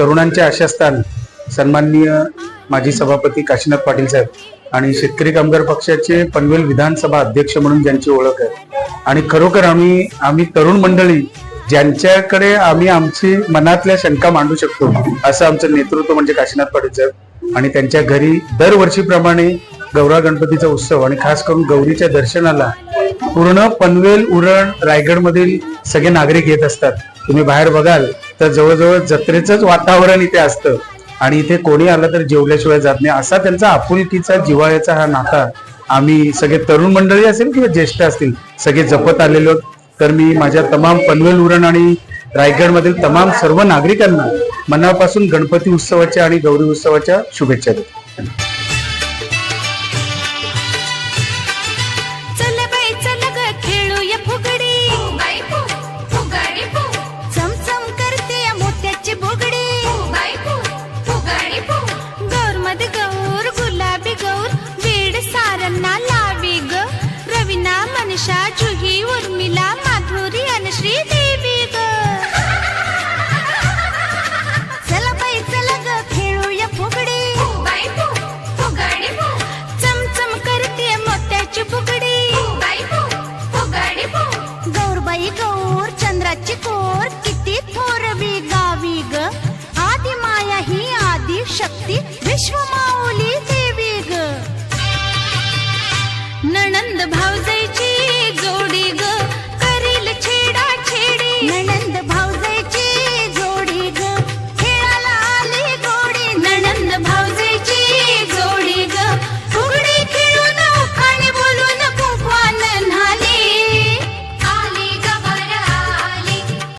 तरुणांच्या आशास्थान सन्माननीय माजी सभापती काशीनाथ पाटील साहेब आणि शेतकरी कामगार पक्षाचे पनवेल विधानसभा अध्यक्ष म्हणून ज्यांची ओळख आहे. आणि खरोखर आम्ही आम्ही तरुण मंडळी ज्यांच्याकडे आम्ही आमची मनातल्या शंका मांडू शकतो असं आमचं नेतृत्व म्हणजे काशीनाथ पाटील साहेब आणि त्यांच्या घरी दरवर्षीप्रमाणे गौरा गणपतीचा उत्सव आणि खास करून गौरीच्या दर्शनाला पूर्ण पनवेल उरण रायगड मधील सगळे नागरिक येत असतात. तुम्ही बाहेर बघाल तर जवळजवळ जत्रेचंच वातावरण इथे असतं. आणि इथे कोणी आलं तर जेवल्याशिवाय जात नाही. असा त्यांचा आपुलकीचा जिव्हाळ्याचा हा नाता आम्ही सगळे तरुण मंडळी असेल किंवा ज्येष्ठ असतील सगळे जपत आलेलो आहोत. तर मी माझ्या तमाम पनवेल उरण आणि रायगडमधील तमाम सर्व नागरिकांना मनापासून गणपती उत्सवाच्या आणि गौरी उत्सवाच्या शुभेच्छा देतो. अहमद गौर गुलाबी गौर बीड सारन्ना लावी ग. रवीना मनीषा जुही उर्मिला माधुरी अनश्री देवी ग. चला बाई चला चमचम करते गौरबाई गौर चंद्राची Saçmalama.